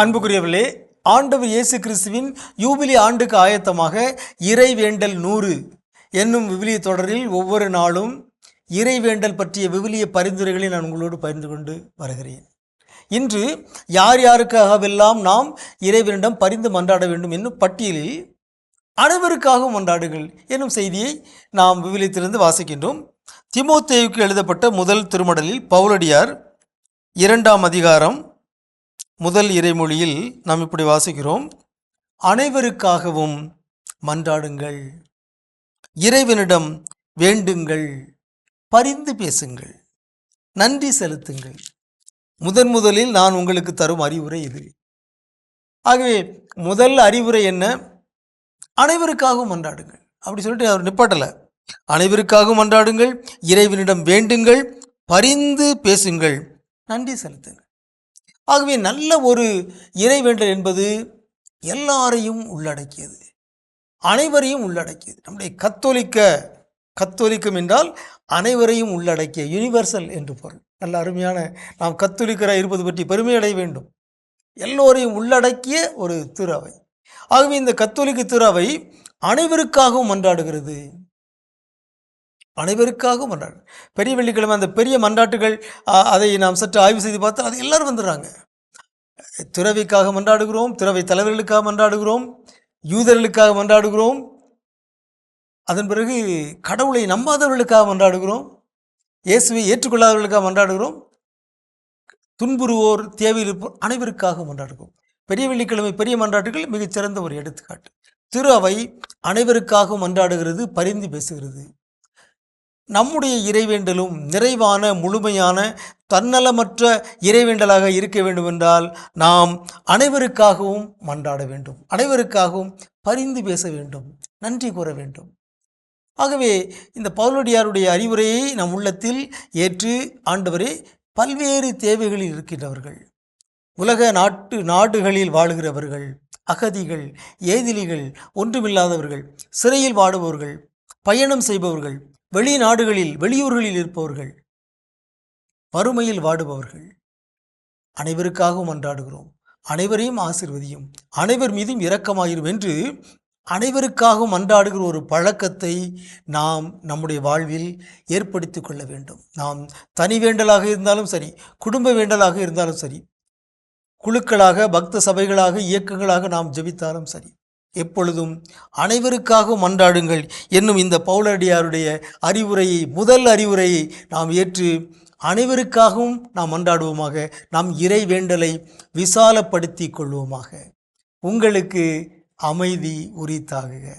அன்புக்குரியவர்களே ஆண்டவர் இயேசு கிறிஸ்துவின் யூபிலி ஆண்டுக்கு ஆயத்தமாக இறைவேண்டல் நூறு என்னும் விவிலிய தொடரில் ஒவ்வொரு நாளும் இறைவேண்டல் பற்றிய விவிலிய பரிந்துரைகளை நான் உங்களோடு பகிர்ந்து கொண்டு வருகிறேன். இன்று யார் யாருக்காகவெல்லாம் நாம் இறைவனிடம் பரிந்து மன்றாட வேண்டும் என்னும் பட்டியலில் அனைவருக்காகவும் மன்றாடுகள் என்னும் செய்தியை நாம் விவிலியத்திலிருந்து வாசிக்கின்றோம். திமோத்தேவுக்கு எழுதப்பட்ட முதல் திருமடலில் பவுலடியார் இரண்டாம் அதிகாரம் முதல் இறைமொழியில் நாம் இப்படி வாசிக்கிறோம் அனைவருக்காகவும் மன்றாடுங்கள். இறைவனிடம் வேண்டுங்கள். பரிந்து பேசுங்கள். நன்றி செலுத்துங்கள். முதன் முதலில் நான் உங்களுக்கு தரும் அறிவுரை இது. ஆகவே முதல் அறிவுரை என்ன? அனைவருக்காகவும் மன்றாடுங்கள். அப்படி சொல்லிட்டு அவர் நிப்பாட்டலை. அனைவருக்காகவும் மன்றாடுங்கள். இறைவனிடம் வேண்டுங்கள். பரிந்து பேசுங்கள். நன்றி செலுத்துங்கள். ஆகவே நல்ல ஒரு இறைவேண்டல் என்பது எல்லாரையும் உள்ளடக்கியது. அனைவரையும் உள்ளடக்கியது. நம்முடைய கத்தோலிக்க கத்தோலிக்கம் என்றால் அனைவரையும் உள்ளடக்கிய யுனிவர்சல் என்று பொருள். நல்ல அருமையான நாம் கத்தோலிக்கராக இருப்பது பற்றி பெருமை அடைய வேண்டும். எல்லோரையும் உள்ளடக்கிய ஒரு திருவை ஆகவே இந்த கத்தோலிக்க திருவை அனைவருக்காகவும் மன்றாடுகிறது. அனைவருக்காகவும் மன்றாடு பெரிய வெள்ளிக்கிழமை அந்த பெரிய மன்றாட்டுகள் அதை நாம் சற்று ஆய்வு செய்து பார்த்தால் அது எல்லாரும் வந்துடுறாங்க. துறவிக்காக மன்றாடுகிறோம் துறவை தலைவர்களுக்காக மன்றாடுகிறோம் யூதர்களுக்காக மன்றாடுகிறோம் அதன் பிறகு கடவுளை நம்பாதவர்களுக்காக மன்றாடுகிறோம் இயேசுவை ஏற்றுக்கொள்ளாதவர்களுக்காக மன்றாடுகிறோம் துன்புறுவோர் தேவையில் இருப்போர் அனைவருக்காக மன்றாடுகிறோம். பெரிய வெள்ளிக்கிழமை பெரிய மன்றாட்டுகள் மிகச்சிறந்த ஒரு எடுத்துக்காட்டு. திரு அவை அனைவருக்காக மன்றாடுகிறது பரிந்து பேசுகிறது. நம்முடைய இறைவேண்டலும் நிறைவான முழுமையான தன்னலமற்ற இறைவேண்டலாக இருக்க வேண்டுமென்றால் நாம் அனைவருக்காகவும் மன்றாட வேண்டும். அனைவருக்காகவும் பரிந்து பேச வேண்டும். நன்றி கூற வேண்டும். ஆகவே இந்த பவுலடியாருடைய அறிவுரையை நம் உள்ளத்தில் ஏற்று ஆண்டவரே பல்வேறு தேவைகளில் இருக்கின்றவர்கள். உலக நாட்டு நாடுகளில் வாழுகிறவர்கள் அகதிகள் ஏதிலிகள் ஒன்றுமில்லாதவர்கள் சிறையில் வாடுபவர்கள் பயணம் செய்பவர்கள் வெளிநாடுகளில் வெளியூர்களில் இருப்பவர்கள் வறுமையில் வாடுபவர்கள் அனைவருக்காகவும் மன்றாடுகிறோம் அனைவரையும் ஆசிர்வதியும். அனைவர் மீதும் இரக்கமாயிரும் என்று அனைவருக்காகவும் மன்றாடுகிற ஒரு பழக்கத்தை நாம் நம்முடைய வாழ்வில் ஏற்படுத்தி கொள்ள வேண்டும். நாம் தனி வேண்டலாக இருந்தாலும் சரி குடும்ப வேண்டலாக இருந்தாலும் சரி குழுக்களாக பக்த சபைகளாக இயக்கங்களாக நாம் ஜெபித்தாலும் சரி எப்பொழுதும் அனைவருக்காகவும் மன்றாடுங்கள் என்னும் இந்த பவுலடியாருடைய அறிவுரையை முதல் அறிவுரையை நாம் ஏற்று அனைவருக்காகவும் நாம் மன்றாடுவோமாக. நாம் இறை வேண்டலை விசாலப்படுத்தி கொள்வோமாக. உங்களுக்கு அமைதி உரித்தாகுக.